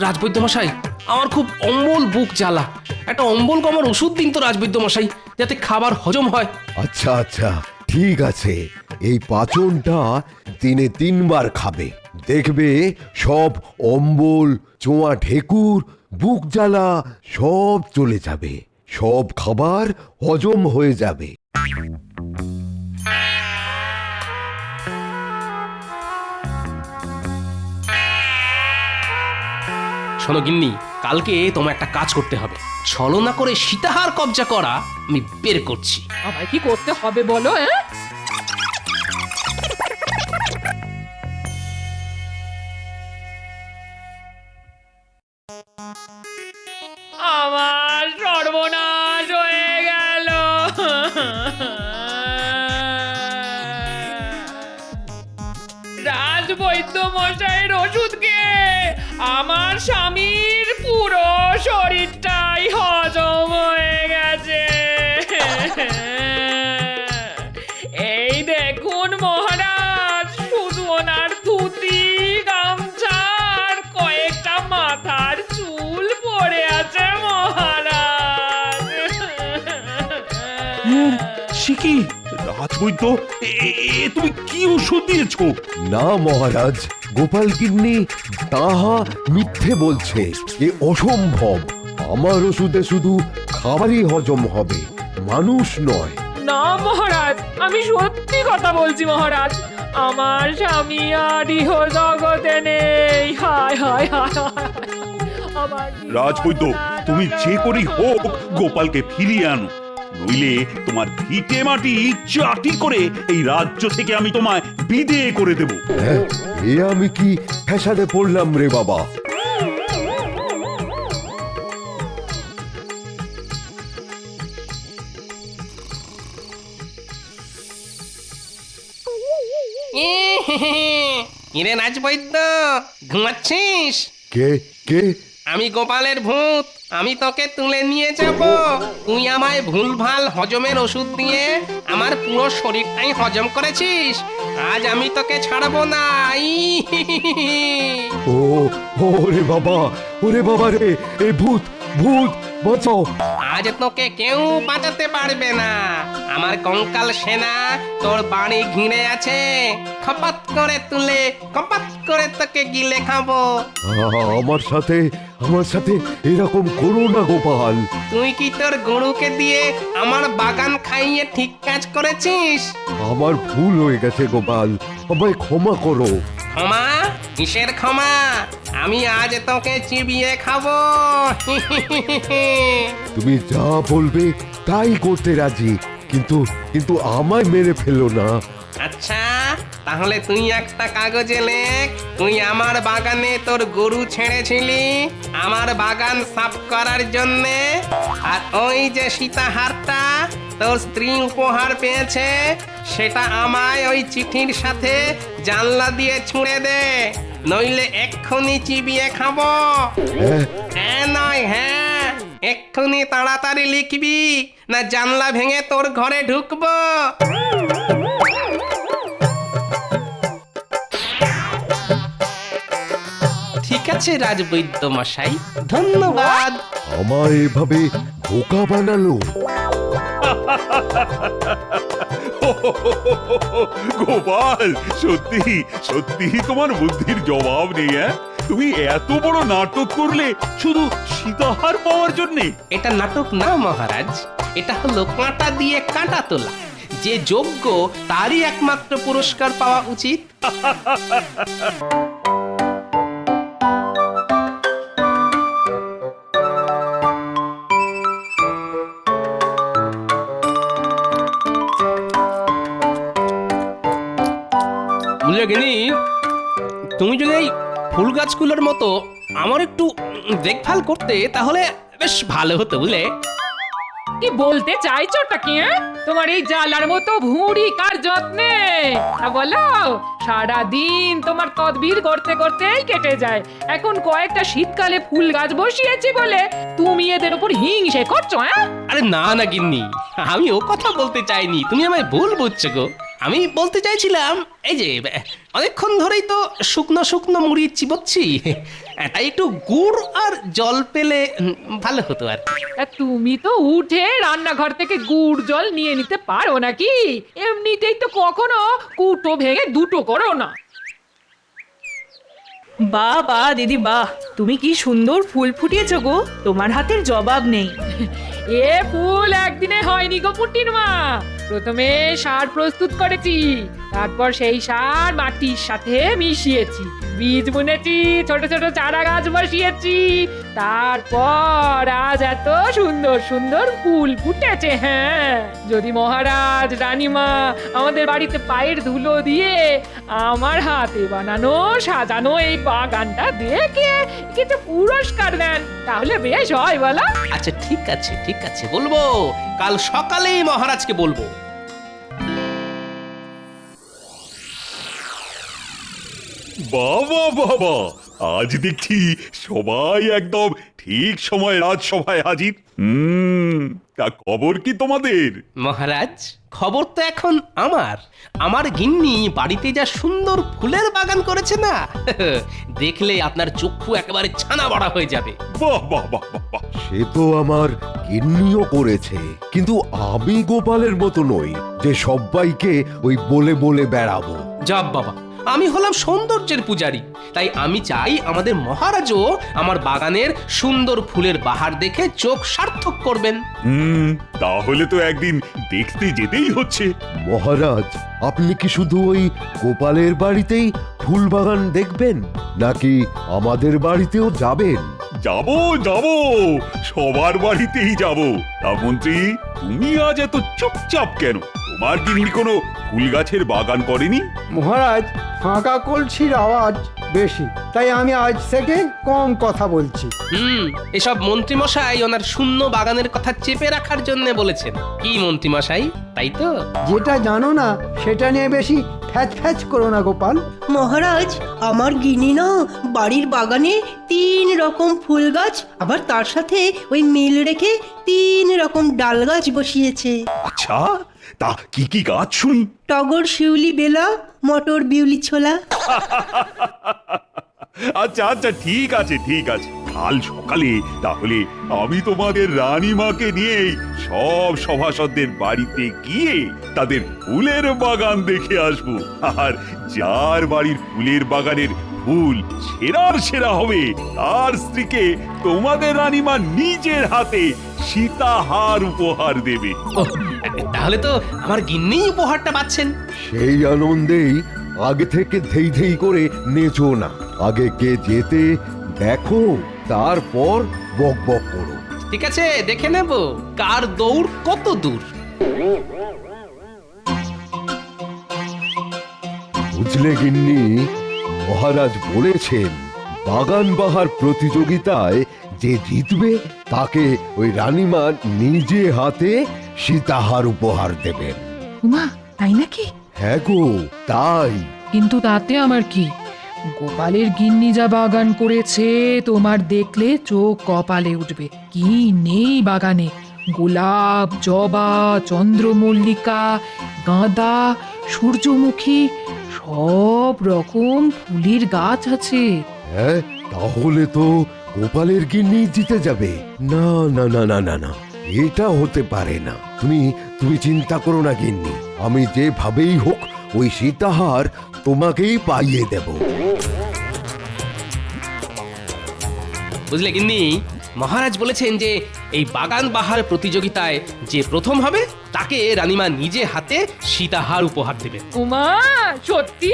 রাজবৈদ্য মশাই আমার খুব অম্বল বুক জ্বালা। একটা অম্বল কমার ওষুধ দিন তো রাজবৈদ্য মশাই যাতে খাবার হজম হয়। আচ্ছা আচ্ছা ঠিক আছে। এই পাচনটা দিনে তিনবার খাবে। দেখবে সব অম্বল, চোয়া ঢেকুর, বুক জ্বালা সব চলে যাবে। সব খাবার হজম হয়ে যাবে। শোনো গিন্নি, কালকে তোমার একটা কাজ করতে হবে। ছলনা করে সীতাহার কবজা করা আমি বের করছি। আমায় কি করতে হবে বলো হ্যাঁ? সর্বনাশ হয়ে গেল। রাজবৈদ্য মশাইয়ের ওষুধকে আমার স্বামীর পুরো শরীরটাই হজম হয়ে গেছে। এই দেখুন মহারাজ, শুধু ওনার ধুতি, গামছার, কয়েকটা মাথার চুল পড়ে আছে মহারাজ। সে কি? রাজবৈদ্য তুমি কি ওষুধ দিয়েছ? না মহারাজ গোপাল কিন্নি তাহা মিথ্যে বলছে। এ অসম্ভব। আমার ওষুধে শুধু খাবারই হজম হবে মানুষ নয়। না মহারাজ আমি সত্যি কথা বলছি মহারাজ। আমার স্বামী আর ইহ জগতে নেই। হায় হায় হায় হায়। রাজবৈদ্য তুমি যে করেই হোক গোপালকে ফিরিয়ে আনো। নইলে তোমার ভিটে মাটি চাটি করে এই রাজ্য থেকে আমি তোমায় বিদে করে দেব। হ্যাঁ এ আমি কি ফ্যাসাদে পড়লাম রে বাবা? কিরে রাজবৈদ্য ঘুমাচ্ছিস? কে কে? আমি গোপালের ভূত, আমি তোকে তুলে নিয়ে যাব। তুই আমায় ভুলভাল হজমের ওষুধ দিয়ে আমার পুরো শরীরটাই হজম করেছিস। আজ আমি তোকে ছাড়বো না। ও, ওরে বাবা ওরে বাবা রে, এ ভূত ভূত। বাঁচাও আজ তোকে কেউ বাঁচাতে পারবে না। আমার কঙ্কাল সেনা তোর বাড়ি ঘিরে আছে। খপাত করে তুলে খপাত করে তোকে গিলে খাব। আমার সাথে আমার সাথে এরকম করো না গোপাল। তুই কি তোর গরুকে দিয়ে আমার বাগান খাইয়ে ঠিক কাজ করেছিস? আমার ভুল হয়ে গেছে গোপাল। আমায় ক্ষমা করো। ক্ষমা? কিসের ক্ষমা? আমি আজ তোকে চিবিয়ে খাব। তুমি যা বলবে তাই করতে রাজি কিন্তু কিন্তু আমায় মেরে ফেলো না। আচ্ছা তাহলে তুই একটা কাগজে লেখ তুই আমার বাগানে তোর গরু ছেড়েছিলি আমার বাগান সাফ করার জন্যে। আর ওই যে সীতাহারটা তোর স্ত্রী উপহার পেয়েছে সেটা আমায় ওই চিঠির সাথে জানলা দিয়ে ছুঁড়ে দে নইলে এক্ষুনি চিবিয়ে খাব। হ্যাঁ? হ্যাঁ নয় হ্যাঁ। এক্ষুনি তাড়াতাড়ি লিখবি না জানলা ভেঙে তোর ঘরে ঢুকবো। আছে রাজবৈদ্য মশাই। ধন্যবাদ। আমায় এভাবে বোকা বানালো? গোপাল সত্যি সত্যি তোমার বুদ্ধির জবাব নেই হ্যাঁ? তুমি এত বড় নাটক করলে শুধু সীতাহার পাওয়ার জন্যে? এটা নাটক না মহারাজ। এটা হলো কাঁটা দিয়ে কাঁটা তোলা। যে যোগ্য তারই একমাত্র পুরস্কার পাওয়া উচিত। তুমি যদি এই ফুল গাছগুলোর মতো আমার একটু দেখভাল করতে তাহলে বেশ ভালো হতো বুঝলে? কি বলতে চাইছোটা কি হ্যাঁ? তোমার এই জালার মতো ভুঁড়ি কার যত্নে? তা বলো সারা দিন তোমার তদবির করতে করতেই কেটে যায়। এখন কয়েকটা শীতকালে ফুল গাছ বসিয়েছি বলে তুমি এদের উপর হিংসে করছ হ্যাঁ? আরে না না গিন্নি আমি ও কথা বলতে চাইনি। তুমি আমায় ভুল বুঝছ গো। আমি বলতে চাইছিলাম এই যে অনেকক্ষণ ধরেই তো শুকনো শুকনো মুড়ি চিবোচ্ছি তাই একটু গুড় আর জল পেলে ভালো হতো আর তা তুমি তো উঠে রান্নাঘর থেকে গুড় জল নিয়ে নিতে পারো নাকি? এমনিতেই তো কখনো কুটো ভেঙে দুটো করো না। বাহ বা দিদি বাহ। তুমি কি সুন্দর ফুল ফুটিয়েছো গো তোমার হাতের জবাব নেই। এ ফুল একদিনে হয়নি গো পুটির মা। প্রথমে সার প্রস্তুত করেছি, তারপর সেই সার মাটির সাথে মিশিয়েছি। বীজ বুনেছি, ছোট ছোট চারা গাছ বসিয়েছি, তারপর আজ এত সুন্দর সুন্দর ফুল ফুটেছে হ্যাঁ। যদি মহারাজ, রানীমা আমাদের বাড়িতে পায়ের ধুলো দিয়ে আমার হাতে বানানো, সাজানো এই বাগানটা দেখে কিছু পুরস্কার দেন তাহলে বেশ হয়, বলো। আচ্ছা ঠিক আছে ঠিক আছে, বলব। কাল সকালেই মহারাজকে বলব। বাবা বাবা। আজ দেখছি সবাই একদম ঠিক সময় রাজসভায় হাজির। হুম তা খবর কি তোমাদের? মহারাজ খবর তো এখন আমার। আমার গিন্নি বাড়িতে যা সুন্দর ফুলের বাগান করেছে না দেখলে আপনার চক্ষু একেবারে ছানা বড়া হয়ে যাবে। বাহ বাহ বাহ বাহ বাহ। সে তো আমার গিন্নিও করেছে। কিন্তু আমি গোপালের মতো নই যে সবাইকে ওই বলে বলে বেড়াবো। জব বাবা আমি হলাম সৌন্দর্যের পূজারি। তাই আমি চাই আমাদের মহারাজও আমার বাগানের সুন্দর ফুলের বাহার দেখে চোখ সার্থক করবেন। হুম তাহলে তো একদিন দেখতে যেতেই হচ্ছে। মহারাজ আপনি কি শুধু ওই গোপালের বাড়িতেই ফুল বাগান দেখবেন নাকি আমাদের বাড়িতেও যাবেন? যাব যাব সবার বাড়িতেই যাব। তা মন্ত্রী তুমি আজ এত চুপচাপ কেন? তোমার গিন্নি কোনো ফুল গাছের বাগান করেনি? মহারাজ ফাঁকা কলসির আওয়াজ বেশি। তাই আমি আজ থেকে কম কথা বলছি। হুম এসব মন্ত্রীমশাই ওনার শূন্য বাগানের কথা চেপে রাখার জন্য বলেছেন। কি মন্ত্রীমশাই তাই তো? যেটা জানো না সেটা নিয়ে বেশি ফ্যাচ ফ্যাচ করো না গোপাল। মহারাজ আমার গিনি না বাড়ির বাগানে তিন রকম ফুল গাছ আবার তার সাথে ওই মিল রেখে তিন রকম ডাল গাছ বসিয়েছে। আচ্ছা তা কি কি গাছ শুনি? টগর শিউলি বেলা মটর বিউলি ছোলা। আচ্ছা আচ্ছা ঠিক আছে ঠিক আছে। কাল সকালে, তাহলে আমি তোমাদের রানীমাকে নিয়ে সব সভাসদদের বাড়িতে গিয়ে তাদের ফুলের বাগান দেখে আসব। আর যার বাড়ির ফুলের বাগানের ফুল সেরার সেরা হবে, তার স্ত্রীকে তোমাদের রানীমা নিজের হাতে সীতাহার উপহার দেবে। ওহ, তাহলে তো আমার গিন্নি উপহারটা পাচ্ছেন। সেই আনন্দেই আগে থেকে ধেই ধেই করে নেচো না। আগে কে যেতে দেখো তারপর বক বক করো। ঠিক আছে দেখে নেব কার দৌড় কত দূর। বুঝলে গিন্নি মহারাজ বলেছেন বাগান বাহার প্রতিযোগিতায় যে জিতবে তাকে ওই রানীমা নিজে হাতে সীতাহার উপহার দেবেন উমা তাই নাকি? হ্যাঁ গো তাই। কিন্তু তাতে আমার কি? গোপালের গিন্নি যা বাগান করেছে তোমার দেখলে চোখ কপালে উঠবে। কি নেই বাগানে? গোলাপ জবা চন্দ্রমল্লিকা গাঁদা সূর্যমুখী সব রকম ফুলের গাছ আছে। হ্যাঁ তাহলে তো গোপালের গিন্নি জিতে যাবে। না না না না না না। এটা হতে পারে না। তুমি তুমি চিন্তা করো না, গিন্নি। আমি যেভাবেই হোক ওই সীতাহার তোমাকেই পাইয়ে দেব। বুঝলে গিন্নি? মহারাজ বলেছেন যে এই বাগান বাহার প্রতিযোগিতায় যে প্রথম হবে তাকে রানীমা নিজে হাতে সীতাহার উপহার দেবেন। উমা সত্যি?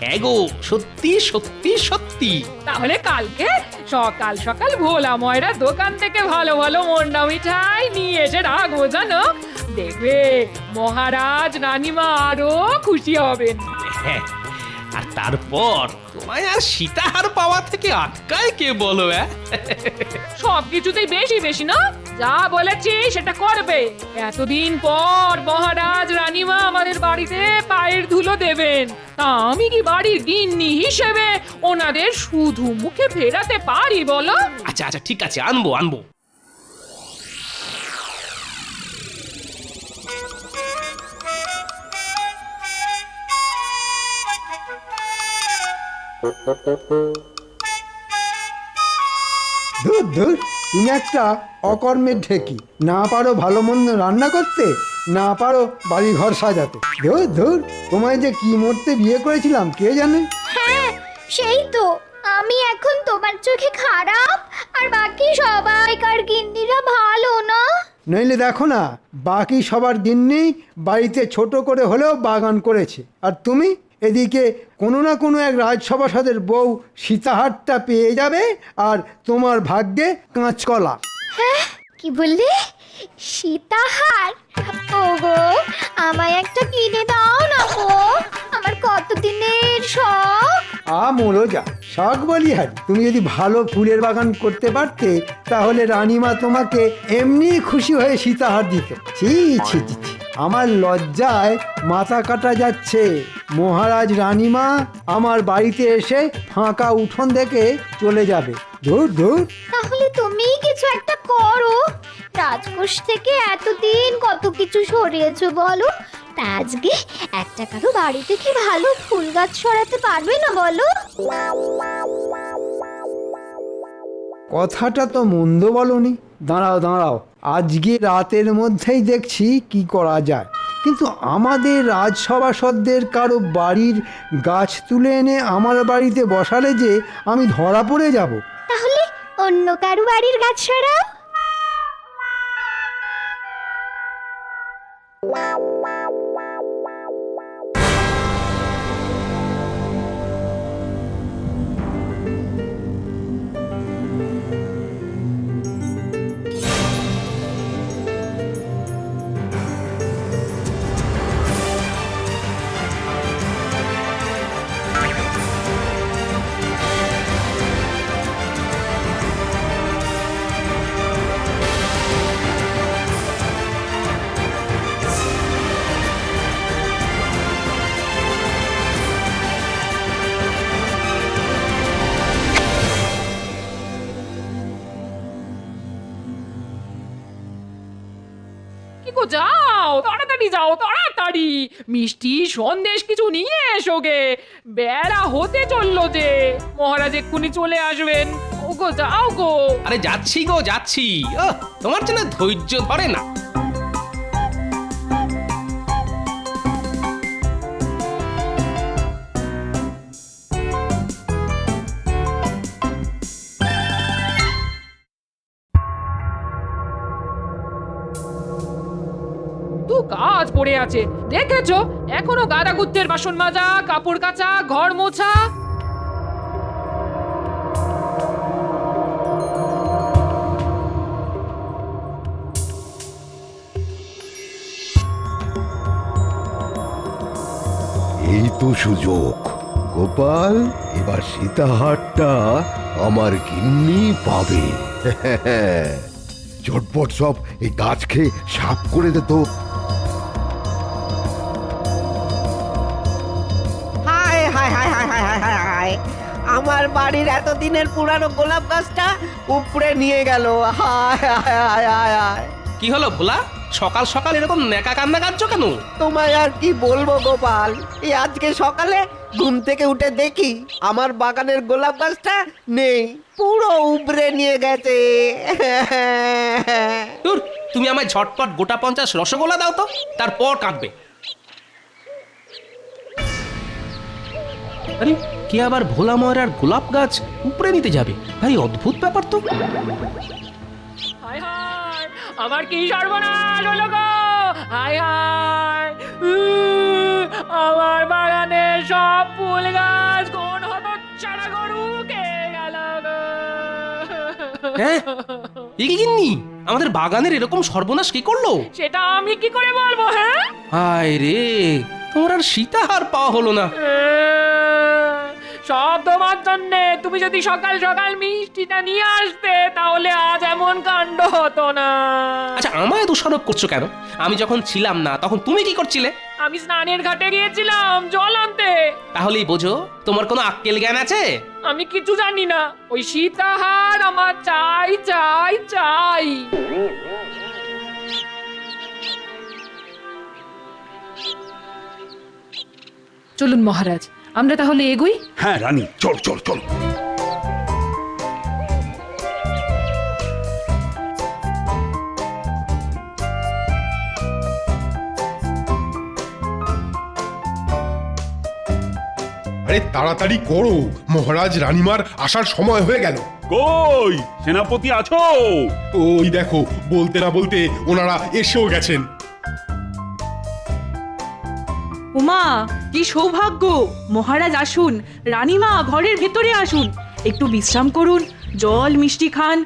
হ্যাঁ গো সত্যি সত্যি সত্যি। তাহলে কালকে সকাল সকাল ভোলা ময়রা দোকান থেকে ভালো ভালো মন্ডা মিঠাই নিয়ে এসে রাখব জানো দেখবে মহারাজ রানীমা আরও খুশি হবেন। হ্যাঁ তারপর তোমায় আর সীতাহার পাওয়া থেকে আটকায় কে বলো সব কিছুতেই বেশি বেশি না? যা বলেছি সেটা করবে। এতদিন পর মহারাজ রানীমা আমাদের বাড়িতে পায়ের ধুলো দেবেন। তা আমি কি বাড়ির গিন্নি হিসেবে ওনাদের শুধু মুখে ফেরাতে পারি বলো? আচ্ছা আচ্ছা ঠিক আছে আনব আনব। ধুর ধুর তুমি একটা অকর্মের ঢেকি। না পারো ভালো মন্দ রান্না করতে না পারো বাড়ি ঘর সাজাতে। ধুর ধুর তোমায় যে কি মরতে বিয়ে করেছিলাম কে জানে? হ্যাঁ সেই তো। আমি এখন তোমার চোখে খারাপ আর বাকি সবাইকার গিন্নিরা ভালো না? নইলে দেখো না বাকি সবার গিন্নি বাড়িতে ছোট করে হলেও বাগান করেছে। আর তুমি? এদিকে কোনো না কোনো এক রাজসভাসদের বউ সীতাহারটা পেয়ে যাবে আর তোমার ভাগ্যে কাঁচকলা। কি বললি? সীতাহার? ওগো আমায় একটা কিনে দাও না গো। আমার কতদিনের শখ? আ শখ বলি হারি তুমি যদি ভালো ফুলের বাগান করতে পারতে তাহলে রানীমা তোমাকে এমনি খুশি হয়ে সীতাহার দিত। ছি ছি ছি ছি। আমার লজ্জায় মাথা কাটা যাচ্ছে। মহারাজ রানীমা আমার বাড়িতে এসে ফাঁকা উঠোন দেখে চলে যাবে। ধুর ধুর। তাহলে তুমিই কিছু একটা করো। রাজকোষ থেকে এতদিন কত কিছু সরিয়েছো বলো? তা আজকে একটা কারও বাড়িতে কি ভালো ফুল গাছ সরাতে পারবে না বলো? কথাটা তো মন্দ বলনি। দাঁড়াও দাঁড়াও। আজকে রাতের মধ্যেই দেখছি কি করা যায়। কিন্তু আমাদের রাজসভাসদদের কারও বাড়ির গাছ তুলে এনে আমার বাড়িতে বসালে যে আমি ধরা পড়ে যাব। তাহলে অন্য কারও বাড়ির গাছ সরাও। Wow. গো যাও তাড়াতাড়ি যাও তাড়াতাড়ি। মিষ্টি সন্দেশ কিছু নিয়ে এসো গে। বেড়া হতে চলল যে। মহারাজ এক্ষুনি চলে আসবেন। ও গো যাও গো। আরে যাচ্ছি গো যাচ্ছি। আহ, তোমার জন্য ধৈর্য ধরে না। আছে। দেখেছ? এখনও গাদা গুত্তের বাসন মাজা, কাপড় কাচা, ঘর মোছা। এই তো সুযোগ। গোপাল, এবার সীতাহারটা আমার গিন্নি পাবে। ঝটপট সব এই গাছ খেয়ে সাফ করে দে আমার বাড়ির এতদিনের পুরানো গোলাপ গাছটা উপড়ে নিয়ে গেল। হায় হায় হায় হায় হায়। কি হলো ভোলা? সকাল সকাল এরকম নেকা কান্না কাঁদছো কেন? তোমায় আর কি বলব গোপাল? এই আজকে সকালে ঘুম থেকে উঠে দেখি আমার বাগানের গোলাপ গাছটা নেই পুরো উপড়ে নিয়ে গেছে। দূর তুমি আমায় ঝটপট গোটা পঞ্চাশ রসগোল্লা দাও তো তারপর কাঁদবে। আরে কে আবার ভোলা ময়রার গোলাপ গাছ উপরে নিতে যাবে? ভাই অদ্ভুত ব্যাপার তো। হায় হায় আমার কি সর্বনাশ হলো গো? হায় হায় আমার বাগানে সব ফুল গাছ কোন হতো চারা গরু কে গেল গো? হ্যাঁ? এ গিন্নি? আমাদের বাগানের এরকম সর্বনাশ কি করল? সেটা আমি কি করে বলব হ্যাঁ? হায় রে তোমার আর সীতাহার পাওয়া হলো না। সব তোমার জন্যে। তুমি যদি সকাল সকাল মিষ্টিটা নিয়ে আসতে তাহলে আজ এমন কাণ্ড হতো না। আচ্ছা আমায় দোষারোপ করছ কেন? আমি যখন ছিলাম না তখন তুমি কি করছিলে? আমি স্নানের ঘাটে গিয়েছিলাম জল আনতে। তাহলেই বোঝো তোমার কোনো আক্কেল জ্ঞান আছে? আমি কিছু জানি না। ওই সীতাহার আমার চাই চাই চাই। চলুন মহারাজ আমরা তাহলে এগোই? হ্যাঁ রানী। চল চল চল। আরে তাড়াতাড়ি করো। মহারাজ রানীমার আসার সময় হয়ে গেল। কই? সেনাপতি আছো? ওই দেখো বলতে না বলতে ওনারা এসেও গেছেন। উমা কি সৌভাগ্য। মহারাজ আসুন রানীমা ঘরের ভেতরে আসুন। একটু বিশ্রাম করুন জল মিষ্টি খান।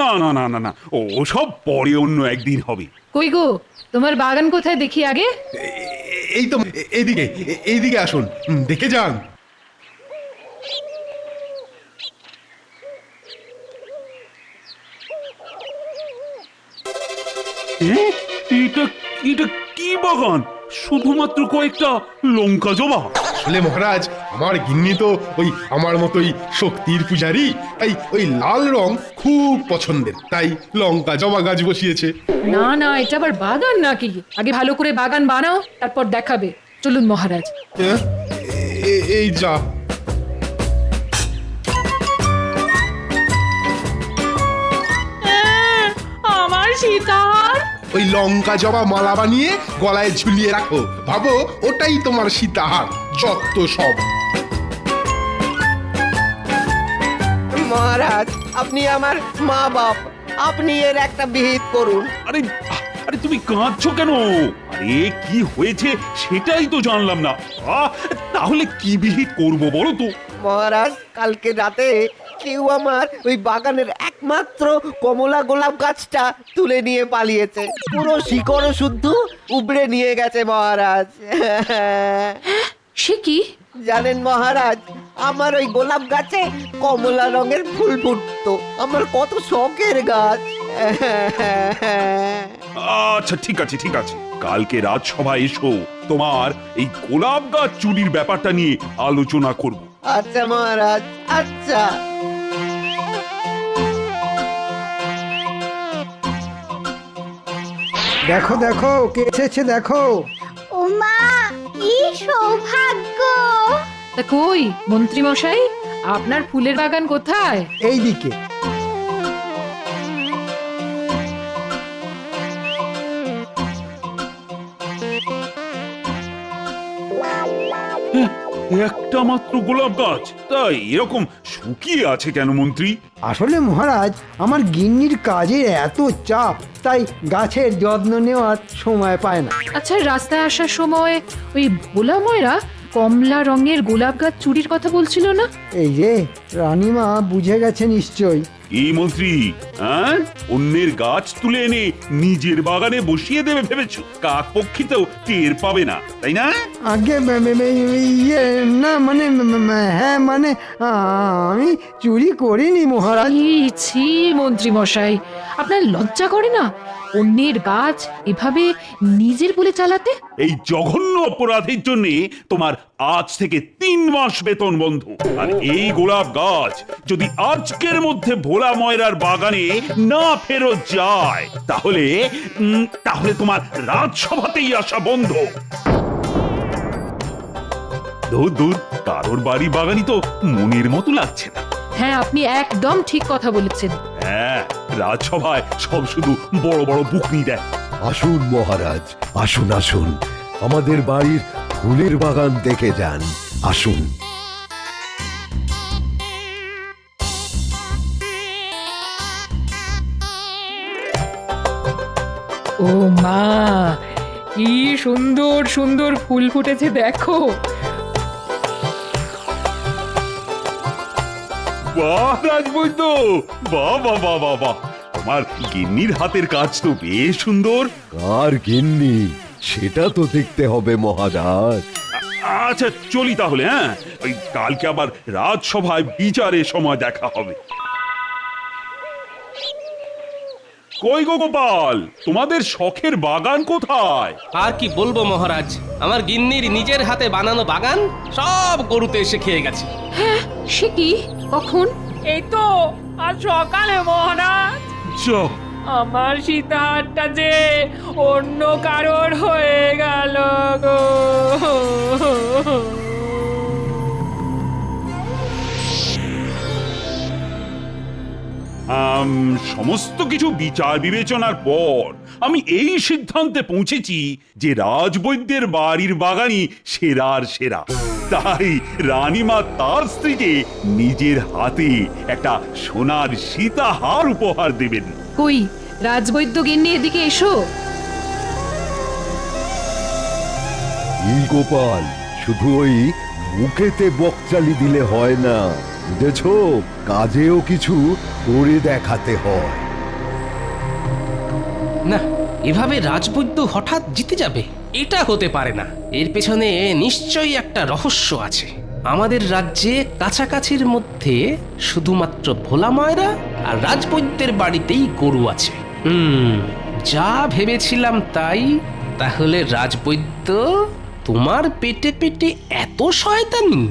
না না না না না ও সব পরে অন্য একদিন হবে। কই গো তোমার বাগান কোথায় দেখি আগে? এই তো এইদিকে এইদিকে আসুন দেখে যান? এটা এটা কি বাগান? শুধুমাত্র কয়েকটা লঙ্কা জবা। আসলে মহারাজ আমার গিন্নি তো ওই আমার মতোই শক্তির পূজারি তাই ওই লাল রং খুব পছন্দের তাই লঙ্কা জবা গাছ বসিয়েছে। না না এটা আবার বাগান নাকি? আগে ভালো করে বাগান বানাও তারপর দেখাবে। চলুন মহারাজ? এ- এই যা। আমার সীতার ওই লঙ্কা জবা মালা বানিয়ে গলায় ঝুলিয়ে রাখো। ভাবো ওটাই তোমার সীতাহার যত সব। মহারাজ আপনি আমার মা বাপ আপনি এর একটা বিহিত করুন। আরে আরে তুমি কাঁদছো কেন? আরে কি হয়েছে সেটাই তো জানলাম না। আহ, তাহলে কি বিহিত করব বলো তো? মহারাজ কালকে রাতে কেউ আমার ওই বাগানের একমাত্র কমলা গোলাপ গাছটা তুলে নিয়ে পালিয়েছে। পুরো শিকড় শুদ্ধ উবড়ে নিয়ে গেছে মহারাজ। সে কি? জানেন মহারাজ আমার ওই গোলাপ গাছে কমলা রঙের ফুল ফুটতো। আমার কত শখের গাছ। আচ্ছা ঠিক আছে ঠিক আছে। কালকে রাজসভায় এসো তোমার এই গোলাপ গাছ চুরির ব্যাপারটা নিয়ে আলোচনা করব। আচ্ছা মহারাজ আচ্ছা। দেখো দেখো কে এসেছে দেখো। ওমা কি সৌভাগ্য। তা কই মন্ত্রী মশাই আপনার ফুলের বাগান কোথায়? এই দিকে একটা মাত্র গোলাপ গাছ। তাই এরকম শুকিয়ে আছে কেন মন্ত্রী? আসলে মহারাজ আমার গিন্নির কাজের এত চাপ তাই গাছের যত্ন নেওয়ার সময় পায় না। আচ্ছা রাস্তায় আসার সময় ওই ভোলা ময়রা কমলা রঙের গোলাপ গাছ চুরির কথা বলছিল না? এই যে রানীমা বুঝে গেছে নিশ্চয়ই। এই মন্ত্রী হ্যাঁ? অন্যের গাছ তুলে এনে নিজের বাগানে বসিয়ে দেবে ভেবেছ? কাক পক্ষিতেও টের পাবে না তাই না? আগে ইয়ে না মানে হ্যাঁ মানে আমি চুরি করিনি মহারাজ। ছি মন্ত্রী মশাই আপনার লজ্জা করে না? অন্যের গাছ এভাবে নিজের বলে চালাতে? এই জঘন্য অপরাধের জন্য তোমার আজ থেকে তিন মাস বেতন বন্ধ। আর এই গোলাপ গাছ যদি আজকের মধ্যে ভোলা ময়রার বাগানে না ফেরত যায় তাহলে উম, তাহলে তোমার রাজসভাতেই আসা বন্ধ। দূর দূর কারোর বাড়ি বাগানই তো মনের মতো লাগছে না। হ্যাঁ আপনি একদম ঠিক কথা বলেছেন। হ্যাঁ। রাজসভায় সব শুধু বড় বড় বুকনি দেয়। আসুন মহারাজ আসুন আসুন। আমাদের বাড়ির ফুলের বাগান দেখে যান। আসুন। ও মা কি সুন্দর সুন্দর ফুল ফুটেছে দেখো। বাহ রাজবৈদ্য বাহ বাহ বাহ বাহ বাহ। গিন্নির হাতের কাজ তো বেশ সুন্দর। কার গিন্নি? সেটা তো দেখতে হবে মহারাজ। আচ্ছা চলি তাহলে হ্যাঁ? ওই কালকে আবার রাজসভায় বিচারের সময় দেখা হবে। কই গো গোপাল? তোমাদের শখের বাগান কোথায়? আর কি বলব মহারাজ? আমার গিন্নির নিজের হাতে বানানো বাগান সব গরুতে এসে খেয়ে গেছে। সে কি? কখন? এই তো আজ সকালে মহারাজ। যা আমার সীতাহারটা যে অন্য কারোর হয়ে গেল গো। সমস্ত কিছু বিচার বিবেচনার পর আমি এই সিদ্ধান্তে পৌঁছেছি যে রাজবৈদ্যের বাড়ির বাগানই সেরার সেরা। তাই রানীমা তার স্ত্রীকে নিজের হাতে একটা সোনার সীতাহার উপহার দেবেন। কই? রাজবৈদ্য গিন্নি এদিকে এসো। এই গোপাল শুধু ওই মুখেতে বকচালি দিলে হয় না। বুঝেছ? কাজেও কিছু করে দেখাতে হয়। না এভাবে রাজবৈদ্য হঠাৎ জিতে যাবে? এটা হতে পারে না। এর পেছনে নিশ্চয়ই একটা রহস্য আছে। আমাদের রাজ্যে কাছাকাছির মধ্যে শুধুমাত্র ভোলা ময়রা আর রাজবৈদ্যের বাড়িতেই গরু আছে। হুম, যা ভেবেছিলাম তাই। তাহলে রাজবৈদ্য তোমার পেটে পেটে এত শয়তানি?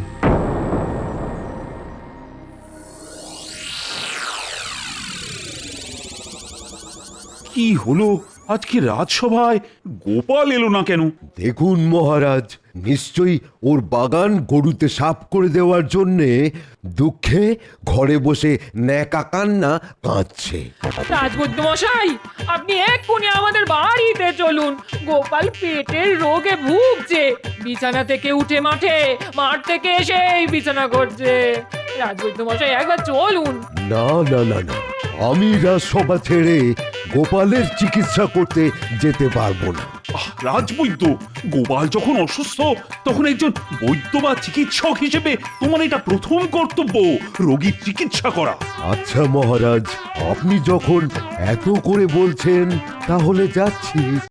কি হলো? আজকে রাজসভায় গোপাল এলো না কেন? দেখুন মহারাজ নিশ্চয়ই ওর বাগান গরুতে সাফ করে দেওয়ার জন্যে দুঃখে ঘরে বসে ন্যাকা কান্না কাঁদছে। রাজবৈদ্য মশাই আপনি এক্ষুনি আমাদের বাড়িতে চলুন। গোপাল পেটের রোগে ভুগছে। বিছানা থেকে উঠে মাঠে মাঠ থেকে এসেই বিছানা করছে রাজবৈদ্য মশাই একবার চলুন। না না না না আমি রাজসভা ছেড়ে গোপালের চিকিৎসা করতে যেতে পারব না। রাজবৈদ্য, গোপাল যখন অসুস্থ, তখন একজন বৈদ্য বা চিকিৎসক হিসেবে তোমার এটা প্রথম কর্তব্য, রোগীর চিকিৎসা করা। আচ্ছা মহারাজ, আপনি যখন এত করে বলছেন, তাহলে যাচ্ছি।